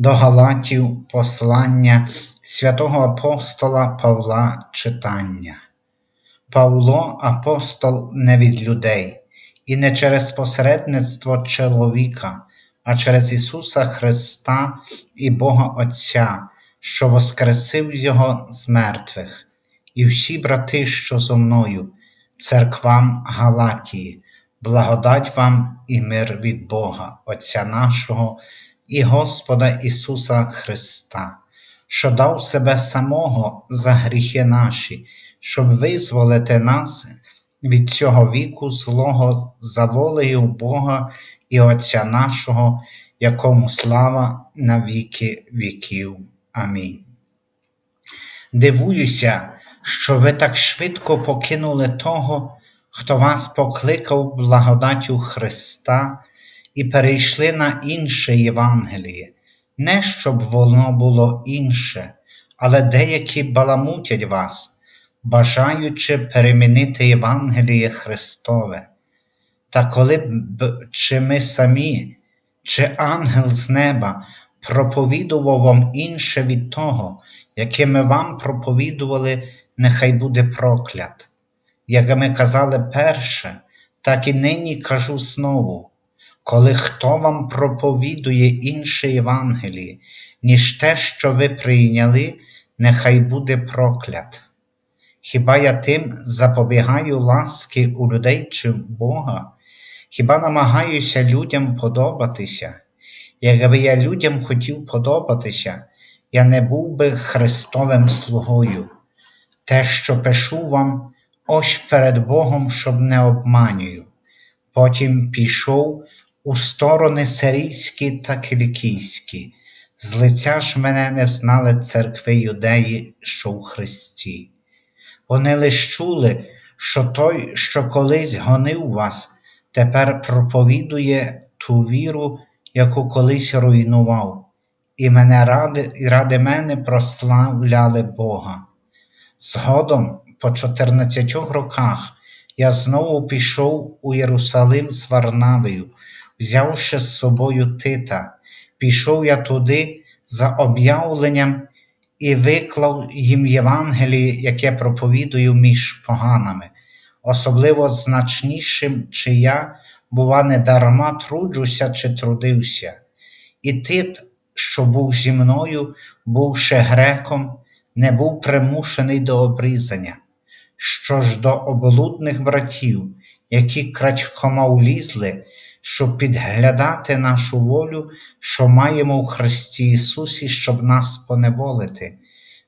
До Галатів послання святого апостола Павла читання. Павло апостол не від людей, і не через посередництво чоловіка, а через Ісуса Христа і Бога Отця, що воскресив Його з мертвих, і всі брати, що зо мною, церквам Галатії, благодать вам і мир від Бога, Отця нашого і Господа Ісуса Христа, що дав себе самого за гріхи наші, щоб визволити нас від цього віку злого за волею Бога і Отця нашого, якому слава на віки віків. Амінь. Дивуюся, що ви так швидко покинули того, хто вас покликав благодаттю Христа і перейшли на інше Євангеліє, не щоб воно було інше, але деякі баламутять вас, бажаючи перемінити Євангеліє Христове. Та коли б чи ми самі, чи ангел з неба проповідував вам інше від того, яке ми вам проповідували, нехай буде проклят. Як ми казали перше, так і нині кажу знову, коли хто вам проповідує інше Євангеліє, ніж те, що ви прийняли, нехай буде проклят. Хіба я тим запобігаю ласки у людей чи в Бога? Хіба намагаюся людям подобатися? Якби я людям хотів подобатися, я не був би Христовим слугою. Те, що пишу вам, ось перед Богом, щоб не обманюю. Потім пішов у сторони сирійські та кілікійські, з лиця ж мене не знали церкви юдеї, що у Христі. Вони лиш чули, що той, що колись гонив вас, тепер проповідує ту віру, яку колись руйнував, і мене ради, ради мене прославляли Бога. Згодом, по 14 роках, я знову пішов у Єрусалим з Варнавою, взявши з собою Тита, пішов я туди за об'явленням і виклав їм Євангеліє, яке проповідую між поганами, особливо значнішим, чи я, бува, не дарма труджуся чи трудився. І Тит, що був зі мною, бувши греком, не був примушений до обрізання. Що ж до облудних братів, які крадькома влізли, щоб підглядати нашу волю, що маємо в Христі Ісусі, щоб нас поневолити.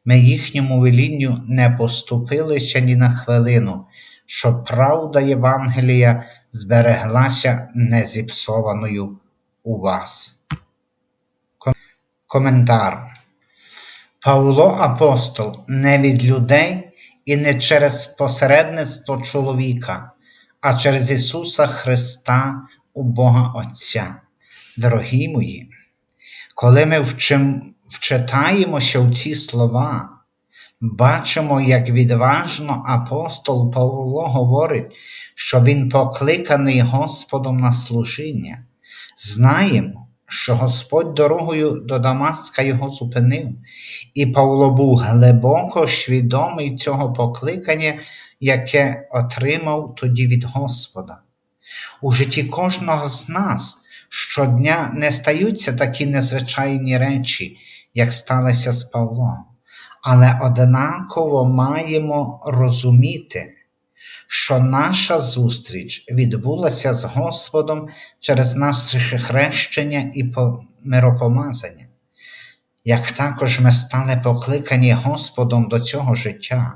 Ми їхньому велінню не поступилися ні на хвилину, щоб правда Євангелія збереглася незіпсованою у вас. Коментар. Павло апостол не від людей і не через посередництво чоловіка, а через Ісуса Христа у Бога Отця. Дорогі мої, коли ми вчим, вчитаємося в ці слова, бачимо, як відважно апостол Павло говорить, що Він покликаний Господом на служіння. Знаємо, що Господь дорогою до Дамаска його зупинив, і Павло був глибоко свідомий цього покликання, яке отримав тоді від Господа. У житті кожного з нас щодня не стаються такі незвичайні речі, як сталося з Павлом, але однаково маємо розуміти, що наша зустріч відбулася з Господом через наше хрещення і миропомазання. Як також ми стали покликані Господом до цього життя,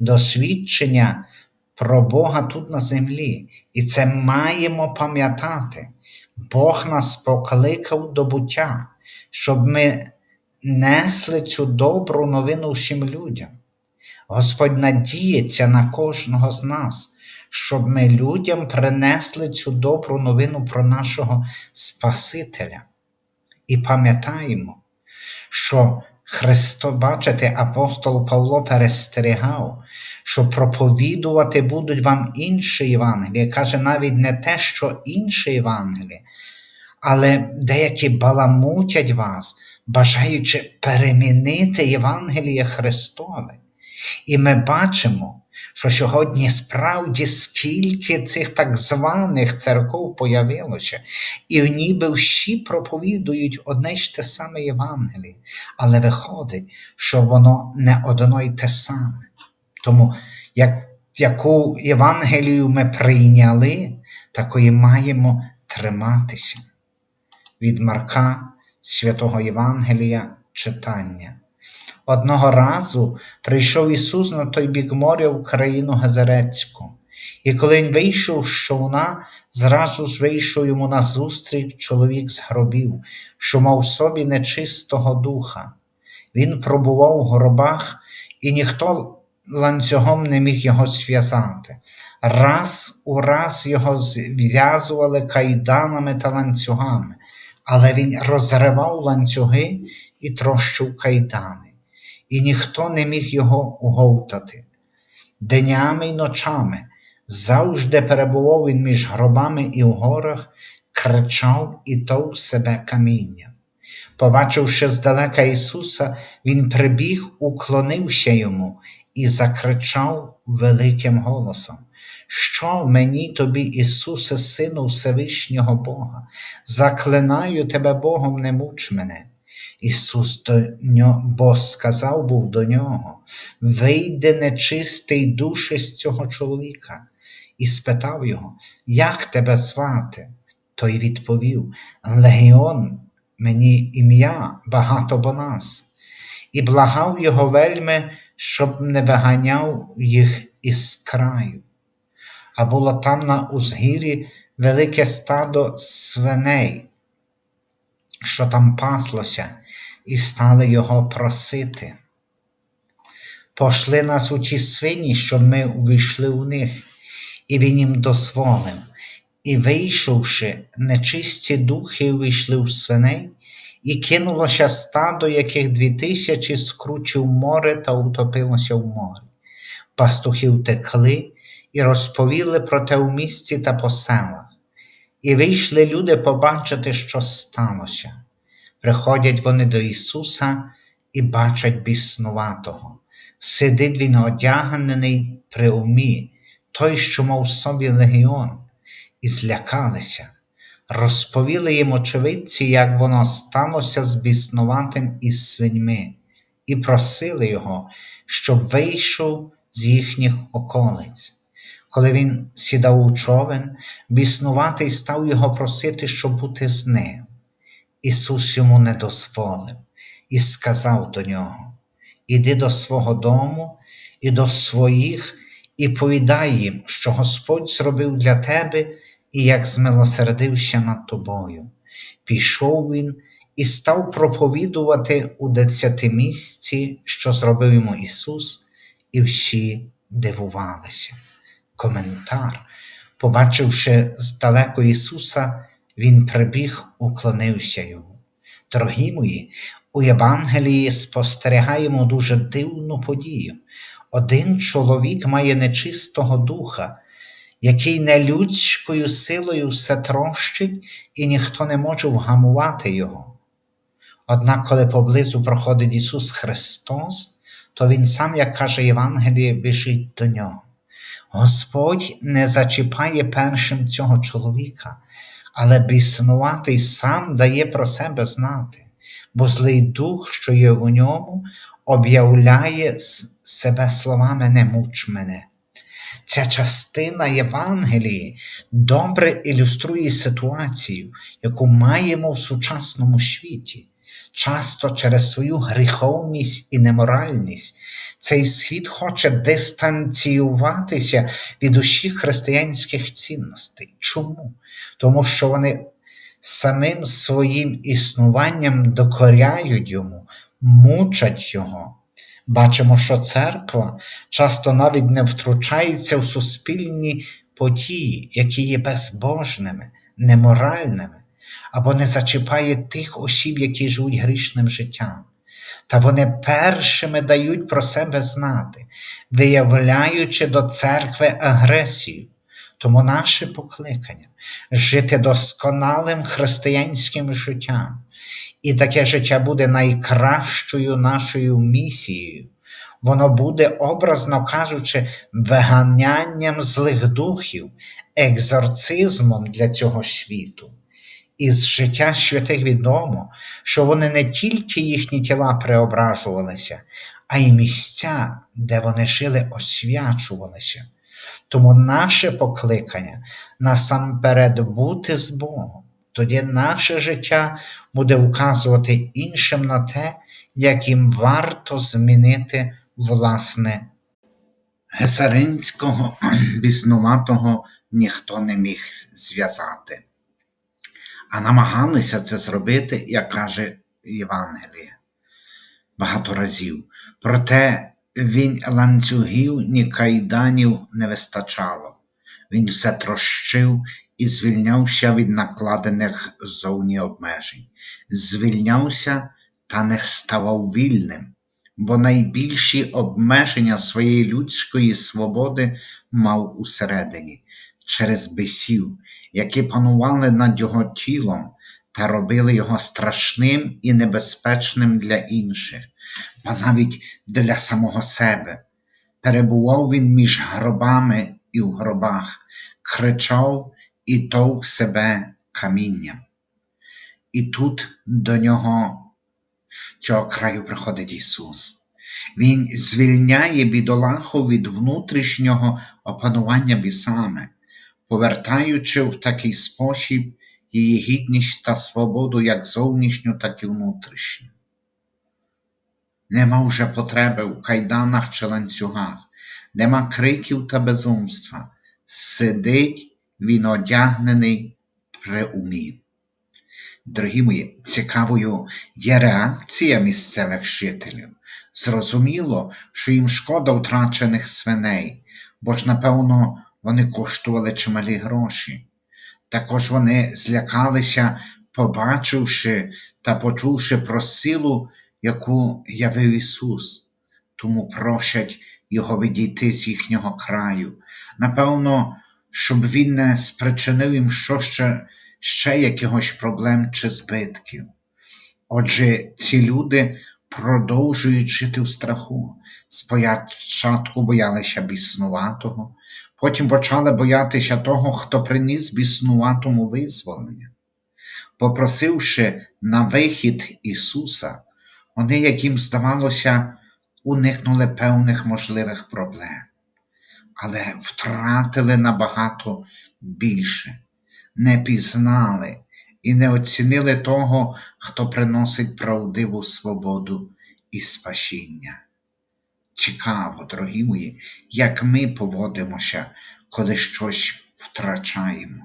до свідчення про Бога тут на землі, і це маємо пам'ятати. Бог нас покликав до буття, щоб ми несли цю добру новину всім людям. Господь надіється на кожного з нас, щоб ми людям принесли цю добру новину про нашого Спасителя. І пам'ятаємо, що Христо, бачите, апостол Павло перестерігав, що проповідувати будуть вам інші Євангелії. Каже, навіть не те, що інші Євангелії, але деякі баламутять вас, бажаючи перемінити Євангеліє Христове. І ми бачимо, що сьогодні справді скільки цих так званих церков появилося, і ніби всі проповідують одне ж те саме Євангеліє, але виходить, що воно не одно й те саме. Тому, як, яку Євангелію ми прийняли, такої маємо триматися. Від Марка Святого Євангелія читання. Одного разу прийшов Ісус на той бік моря в країну Газарецьку, і коли він вийшов з човна, зразу ж вийшов йому назустріч чоловік з гробів, що мав в собі нечистого духа. Він пробував в гробах, і ніхто ланцюгом не міг його зв'язати. Раз у раз його зв'язували кайданами та ланцюгами, але він розривав ланцюги і трощив кайдани і ніхто не міг його уговтати. Днями й ночами завжди перебував він між гробами і в горах, кричав і тов себе каміння. Побачивши здалека Ісуса, Він прибіг, уклонився йому і закричав великим голосом. Що мені тобі, Ісусе, Сину Всевишнього Бога? Заклинаю тебе Богом, не муч мене. Ісус до нього, бо сказав був до нього, вийде нечистий душе з цього чоловіка, і спитав його, як тебе звати? Той відповів: Легіон, мені ім'я багато бо нас, і благав його вельми, щоб не виганяв їх із краю. А було там на узгір'ї велике стадо свиней що там паслося, і стали його просити. Пошли нас у ті свині, щоб ми увійшли у них, і він їм дозволив. І, вийшовши, нечисті духи увійшли у свиней, і кинулося стадо, яких дві тисячі скручив море та утопилося в морі. Пастухи втекли і розповіли про те в місті та по селах. І вийшли люди побачити, що сталося. Приходять вони до Ісуса і бачать біснуватого. Сидить він одягнений при умі, той, що мав собі легіон, і злякалися. Розповіли їм очевидці, як воно сталося з біснуватим із свиньми, і просили його, щоб вийшов з їхніх околиць. Коли він сідав у човен, біснуватий став його просити, щоб бути з ним. Ісус йому не дозволив і сказав до нього: Іди до свого дому і до своїх, і повідай їм, що Господь зробив для тебе і як змилосердився над тобою. Пішов він і став проповідувати у десятимісці, що зробив йому Ісус, і всі дивувалися коментар. Побачивши здалеку Ісуса, Він прибіг, уклонився йому. Дорогі мої, у Євангелії спостерігаємо дуже дивну подію. Один чоловік має нечистого духа, який нелюдською силою все трощить, і ніхто не може вгамувати його. Однак, коли поблизу проходить Ісус Христос, то Він сам, як каже Євангеліє, біжить до нього. Господь не зачіпає першим цього чоловіка, але біснуватий сам дає про себе знати, бо злий дух, що є у ньому, об'являє себе словами не муч мене. Ця частина Євангелії добре ілюструє ситуацію, яку маємо в сучасному світі. Часто через свою гріховність і неморальність цей світ хоче дистанціюватися від усіх християнських цінностей. Чому? Тому що вони самим своїм існуванням докоряють йому, мучать його. Бачимо, що церква часто навіть не втручається в суспільні події, які є безбожними, неморальними, або не зачіпає тих осіб, які живуть грішним життям. Та вони першими дають про себе знати, виявляючи до церкви агресію. Тому наше покликання жити досконалим християнським життям. І таке життя буде найкращою нашою місією. Воно буде, образно кажучи, виганянням злих духів, екзорцизмом для цього світу. Із життя святих відомо, що вони не тільки їхні тіла преображувалися, а й місця, де вони жили, освячувалися. Тому наше покликання насамперед бути з Богом. Тоді наше життя буде указувати іншим на те, як їм варто змінити власне. Гесаринського біснуватого ніхто не міг зв'язати. А намагалися це зробити, як каже Євангеліє, багато разів. Проте він ланцюгів, ні кайданів не вистачало. Він все трощив і звільнявся від накладених зовні обмежень, звільнявся та не ставав вільним, бо найбільші обмеження своєї людської свободи мав усередині через бесів, які панували над його тілом та робили його страшним і небезпечним для інших, ба навіть для самого себе. Перебував він між гробами і в гробах, кричав і товк себе камінням. І тут до нього цього краю приходить Ісус. Він звільняє бідолаху від внутрішнього опанування бісами, повертаючи в такий спосіб її гідність та свободу як зовнішню, так і внутрішню. Нема вже потреби в кайданах чи ланцюгах, нема криків та безумства. Сидить він одягнений при умі. Дорогі мої, цікавою є реакція місцевих жителів. Зрозуміло, що їм шкода втрачених свиней, бо ж, напевно, вони коштували чималі гроші. Також вони злякалися, побачивши та почувши про силу, яку явив Ісус, тому просять Його відійти з їхнього краю. Напевно, щоб Він не спричинив їм що ще, ще якихось проблем чи збитків. Отже, ці люди продовжують жити в страху. Спочатку боялися біснуватого, потім почали боятися того, хто приніс біснуватому визволення. Попросивши на вихід Ісуса, вони, як їм здавалося, уникнули певних можливих проблем, але втратили набагато більше, не пізнали і не оцінили того, хто приносить правдиву свободу і спасіння. Цікаво, дорогі мої, як ми поводимося, коли щось втрачаємо.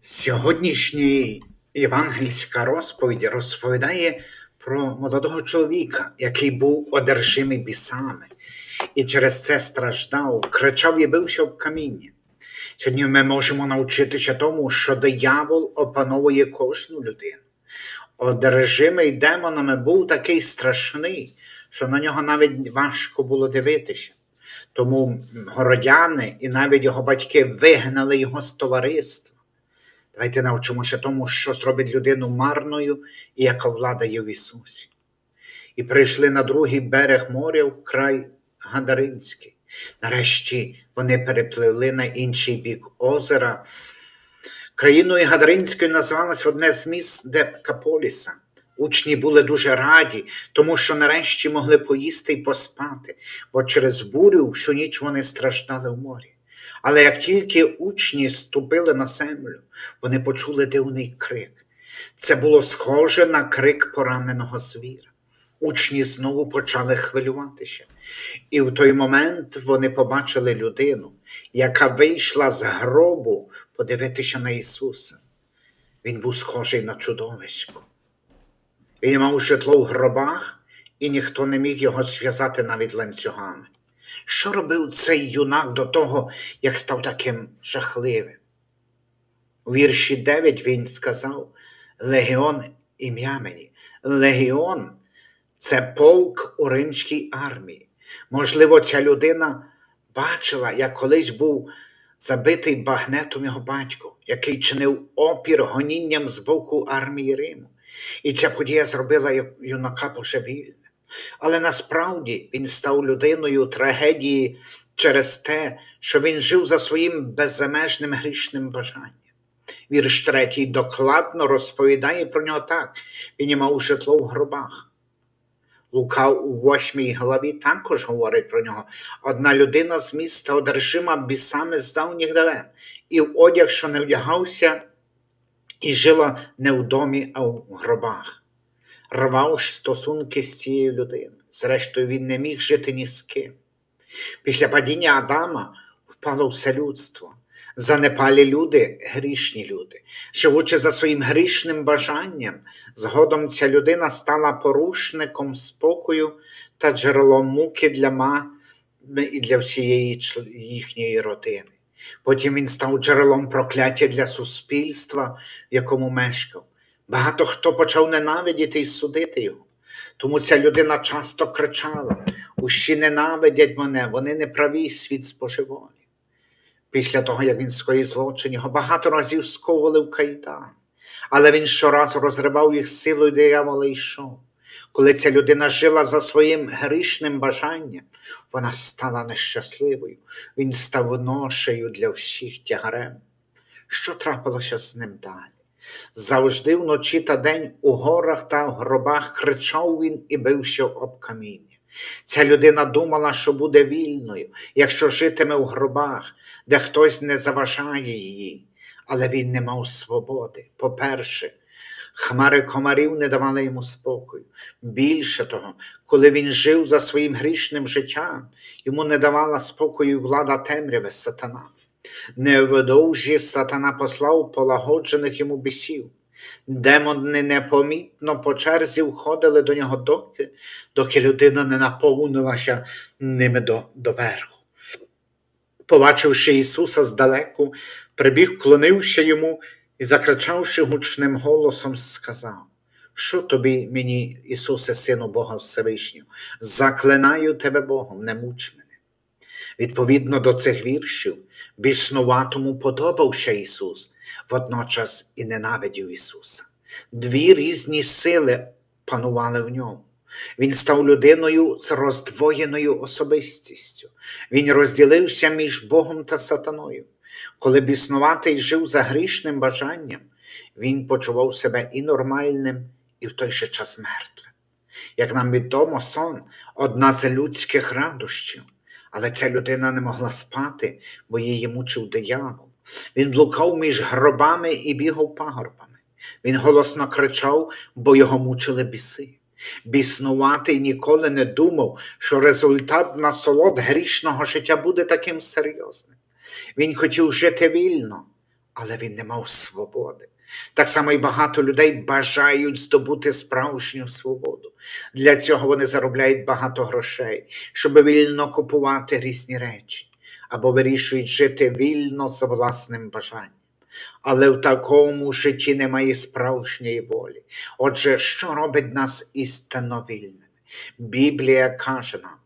Сьогоднішня євангельська розповідь розповідає про молодого чоловіка, який був одержимий бісами, і через це страждав, кричав і бився об каміння. Сьогодні ми можемо навчитися тому, що диявол опановує кожну людину. Одержимий демонами був такий страшний, що на нього навіть важко було дивитися. Тому городяни і навіть його батьки вигнали його з товариства. Давайте навчимося тому, що зробить людину марною і яка влада є в Ісусі. І прийшли на другий берег моря в край Гадаринський. Нарешті вони перепливли на інший бік озера. Країною Гадаринською називалось одне з міст Декаполіса. Учні були дуже раді, тому що нарешті могли поїсти і поспати, бо через бурю всю ніч вони страждали в морі. Але як тільки учні ступили на землю, вони почули дивний крик. Це було схоже на крик пораненого звіра. Учні знову почали хвилюватися. І в той момент вони побачили людину, яка вийшла з гробу подивитися на Ісуса. Він був схожий на чудовисько. Він мав житло в гробах, і ніхто не міг його зв'язати навіть ланцюгами. Що робив цей юнак до того, як став таким жахливим? У вірші 9 він сказав Легіон ім'я мені. Легіон це полк у римській армії. Можливо, ця людина бачила, як колись був забитий багнетом його батько, який чинив опір гонінням з боку армії Риму. І ця подія зробила юнака божевільним. Але насправді він став людиною трагедії через те, що він жив за своїм беззамежним грішним бажанням. Вірш третій докладно розповідає про нього так: він мав житло в гробах. Лука у восьмій главі також говорить про нього. Одна людина з міста одержима бісами з давніх давен, і в одяг, що не вдягався, і жила не в домі, а в гробах. Рвав стосунки з цією людиною. Зрештою, він не міг жити ні з ким. Після падіння Адама впало все людство. Занепалі люди, грішні люди. Живучи за своїм грішним бажанням, згодом ця людина стала порушником спокою та джерелом муки для мами і для всієї їхньої родини. Потім він став джерелом прокляття для суспільства, в якому мешкав. Багато хто почав ненавидіти і судити його. Тому ця людина часто кричала: Усі ненавидять мене, вони не праві, світ споживолі. Після того, як він скоїв злочин, його багато разів сковували в кайдан, але він щоразу розривав їх силою диявола йшов. Коли ця людина жила за своїм грішним бажанням, вона стала нещасливою, він став ношею для всіх тягарем. Що трапилося з ним далі? Завжди вночі та день у горах та в гробах кричав він і бився об каміння. Ця людина думала, що буде вільною, якщо житиме в гробах, де хтось не заважає її. Але він не мав свободи. По-перше, хмари комарів не давали йому спокою. Більше того, коли він жив за своїм грішним життям, йому не давала спокою влада темряви сатана. Невдовзі сатана послав полагоджених йому бісів. Демони непомітно по черзі входили до нього доки, доки людина не наповнилася ними до, доверху. Побачивши Ісуса здалеку, прибіг, вклонився йому і, закричавши гучним голосом, сказав: Що тобі, мені, Ісусе, Сину Бога Всевишнього, заклинаю тебе Богом, не муч мене. Відповідно до цих віршів, біснуватому подобався Ісус, водночас і ненавидів Ісуса. Дві різні сили панували в ньому. Він став людиною з роздвоєною особистістю. Він розділився між Богом та сатаною. Коли біснуватий жив за грішним бажанням, він почував себе і нормальним, і в той же час мертвим. Як нам відомо, сон одна з людських радощів, але ця людина не могла спати, бо її мучив диявол. Він блукав між гробами і бігав пагорбами. Він голосно кричав, бо його мучили біси. Біснуватий ніколи не думав, що результат насолод грішного життя буде таким серйозним. Він хотів жити вільно, але він не мав свободи. Так само і багато людей бажають здобути справжню свободу. Для цього вони заробляють багато грошей, щоб вільно купувати різні речі, або вирішують жити вільно за власним бажанням. Але в такому житті немає справжньої волі. Отже, що робить нас істинно вільними? Біблія каже нам: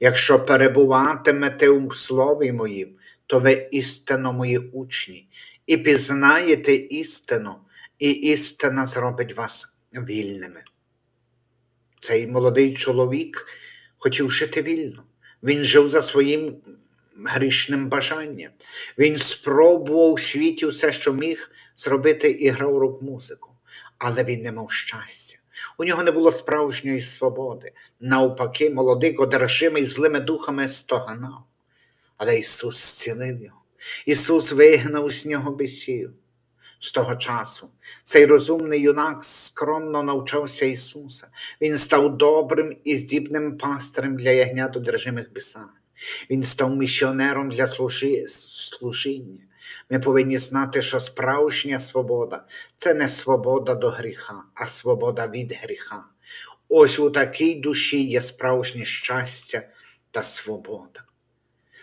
якщо перебуватимете у слові моїм, то ви істинно мої учні, і пізнаєте істину, і істина зробить вас вільними. Цей молодий чоловік хотів жити вільно. Він жив за своїм грішним бажанням. Він спробував у світі все, що міг зробити, і грав рок-музику, але він не мав щастя. У нього не було справжньої свободи. Навпаки, молодик, одержимий злими духами, стогнав. Але Ісус зцілив його. Ісус вигнав з нього бісів. З того часу цей розумний юнак скромно навчався Ісуса. Він став добрим і здібним пастирем для ягнят одержимих бісами. Він став місіонером для служи... служіння. Ми повинні знати, що справжня свобода це не свобода до гріха, а свобода від гріха. Ось у такій душі є справжнє щастя та свобода.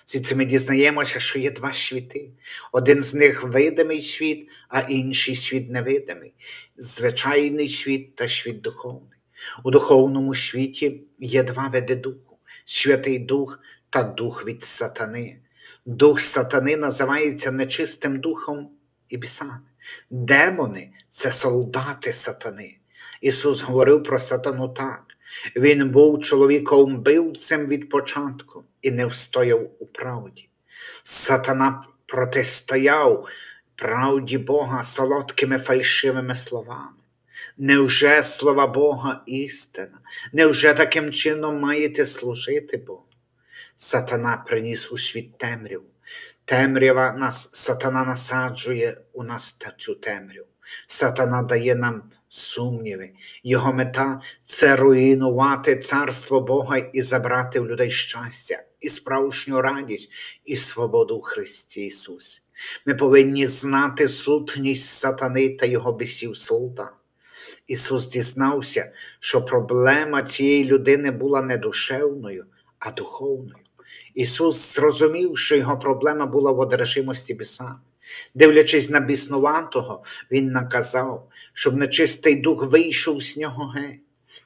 Звідси ми дізнаємося, що є два світи. Один з них видимий світ, а інший світ невидимий, звичайний світ та світ духовний. У духовному світі є два види духу: Святий Дух та Дух від сатани. Дух сатани називається нечистим духом і бісами. Демони це солдати сатани. Ісус говорив про сатану так. Він був чоловіком вбивцем від початку і не встояв у правді. Сатана протистояв правді Бога солодкими фальшивими словами. Невже слова Бога істина? Невже таким чином маєте служити Богу? Сатана приніс у світ темряву. Темрява нас, сатана насаджує у нас цю темряву. Сатана дає нам сумніви. Його мета це руйнувати царство Бога і забрати в людей щастя, і справжню радість, і свободу в Христі Ісусі. Ми повинні знати сутність сатани та його бісів солдат. Ісус дізнався, що проблема цієї людини була не душевною, а духовною. Ісус зрозумів, що його проблема була в одержимості бісами. Дивлячись на біснуватого, Він наказав, щоб нечистий дух вийшов з нього геть.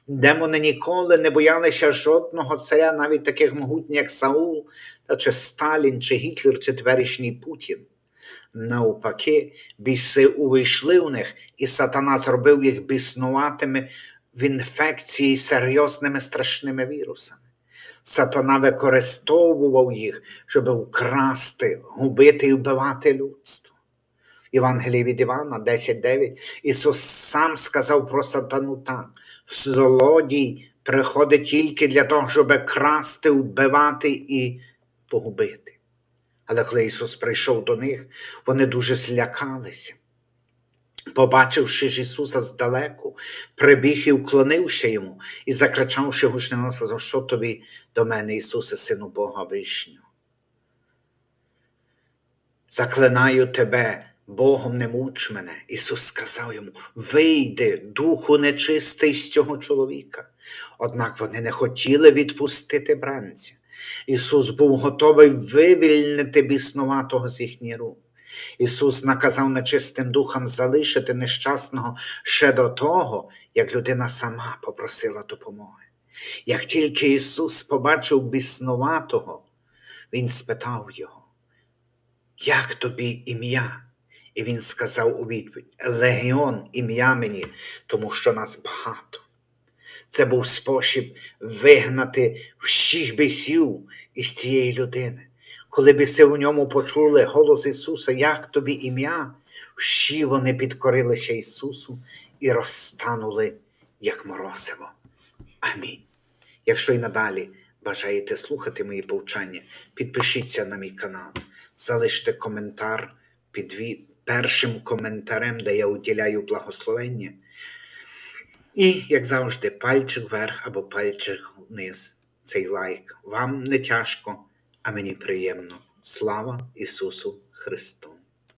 Демони ніколи не боялися жодного царя, навіть таких могутніх, як Саул, та чи Сталін, чи Гітлер, чи теперішній Путін. Навпаки, біси увійшли в них, і сатана зробив їх біснуватими в інфекції серйозними страшними вірусами. Сатана використовував їх, щоб вкрасти, губити і вбивати людство. Євангелії від Івана 10.9 Ісус сам сказав про сатану так: злодій приходить тільки для того, щоб красти, вбивати і погубити. Але коли Ісус прийшов до них, вони дуже злякалися. Побачивши ж Ісуса здалеку, прибіг і вклонився йому і закричавши гучно, сказав, що тобі до мене, Ісусе, Сину Бога Вишнього. Заклинаю тебе, Богом не муч мене. Ісус сказав йому: Вийди, духу нечистий з цього чоловіка. Однак вони не хотіли відпустити бранця. Ісус був готовий вивільнити біснуватого з їхніх рук. Ісус наказав нечистим духам залишити нещасного ще до того, як людина сама попросила допомоги. Як тільки Ісус побачив біснуватого, Він спитав його, як тобі ім'я? І він сказав у відповідь: Легіон ім'я мені, тому що нас багато. Це був спосіб вигнати всіх бісів із цієї людини. Коли біси у ньому почули голос Ісуса, як тобі ім'я, всі вони підкорилися Ісусу і розтанули, як морозиво. Амінь. Якщо і надалі бажаєте слухати мої повчання, підпишіться на мій канал, залиште коментар під першим коментарем, де я уділяю благословення. І, як завжди, пальчик вверх або пальчик вниз. Цей лайк. Вам не тяжко, а мені приємно. Слава Ісусу Христу!